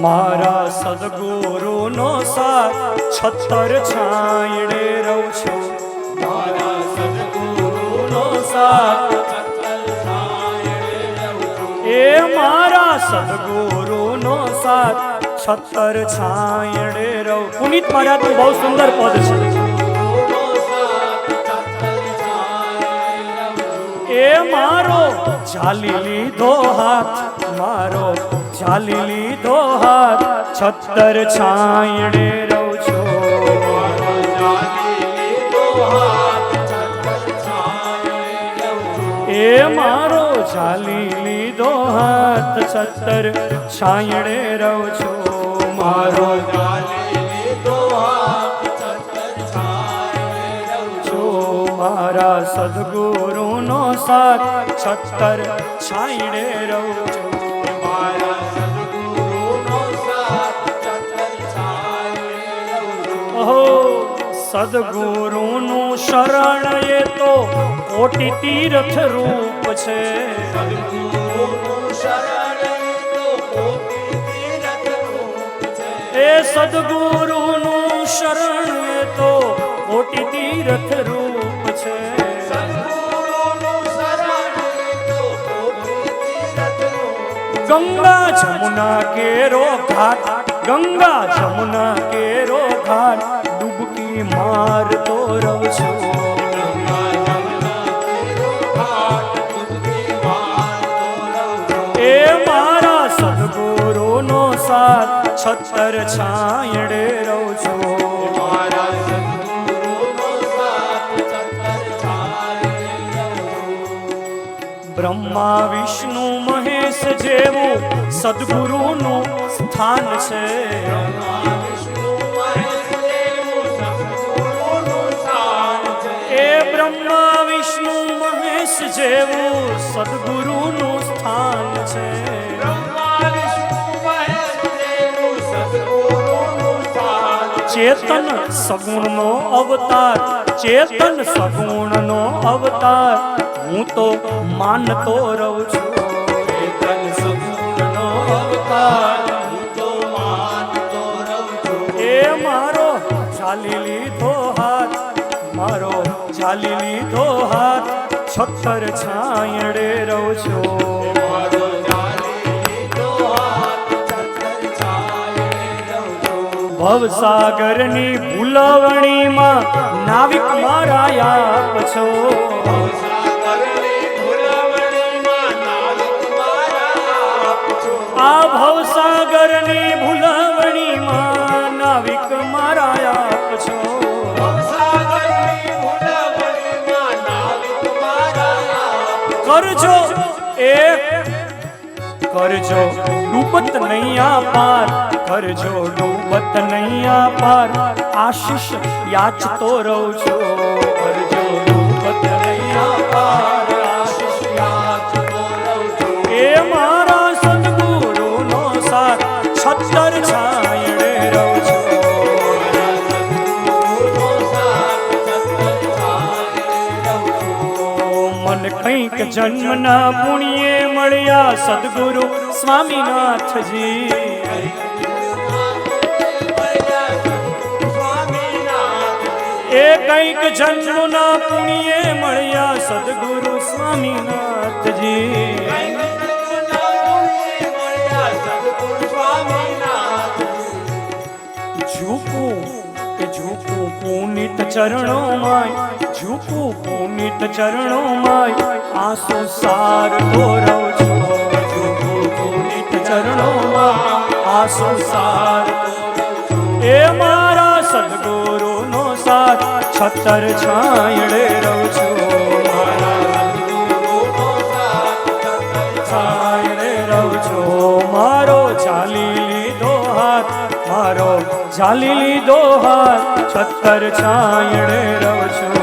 મારા સદગુરુનો સાથ છત્તર છાંયડે રહું છું. મારા સદગુરુનો સાથ એ મારા સદગુરુનો સાથ છત્તર છાંયડે રહું. પુનિત મહારાજનું બહુ સુંદર પદ છે. એ મારો ચાલી લીધો હાથ, મારો ચાલી લીધો હાથ, છત્તર છાંયડે રહું છું. એ મારો ચાલી લીધો હાથ, છત્તર છાંયડે રહું છું. મારો સદગુરુનો સાથ છત્તર છાંયડે રહું છું. સદગુરુનું શરણ એ તો કોટી તીર્થ રૂપ છે. એ સદગુરુનું શરણ તો કોટી તીર્થ રૂપ ગંગા જમુના કેરો ઘાટ, ગંગા જમુના કેરો ઘાટ, ડૂબકી મારતો રહું છું. એ મારા સદગુરુનો સાથ છત્તર છાંયડે રહું છું. બ્રહ્મા વિષ્ણુ મહેશ જેવું સદગુરુનું સ્થાન છે. એ બ્રહ્મા, વિષ્ણુ, મહેશ જેવું સદગુરુનું સ્થાન છે. ચેતન સગુણનો અવતાર, ચેતન સગુણનો અવતાર હું તો માનતો રહું છું. ચાલી લીધો હાથ મારો ચાલી લીધો હાથ છત્તર છાયડે રહો છો. મારો ભવસાગરની ભૂલવણીમાં નાવિક મારા આપ છો. આ ભવસાગરની ભૂલવણીમાં કરજો, એ કરજો. ડૂબત નૈયા પાર, કરજો, ડૂબત નૈયા પાર. આશીષ યાચતો રહું છું. કરજો, ડૂબત નૈયા પાર. કંઈક જન્મના પુણ્યે મળ્યા સદગુરુ સ્વામીનાથજી. એ કંઈક જન્મના પુણ્યે મળ્યા સદગુરુ સ્વામીનાથજી. ઝૂકું કે ઝૂકું પુનિત ચરણોમાં ઝૂકું પુનિત ચરણોમાં આંસુ સાર ગોરવ છો. ઝૂકું પુનિત ચરણોમાં આંસુ સાર એ મારા સદગુરુનો સાથ છત્તર છાંયડે રહું છું. મારા છાંયડે ચાલી લીધો હાથ છત્તર છાયણે રવ છું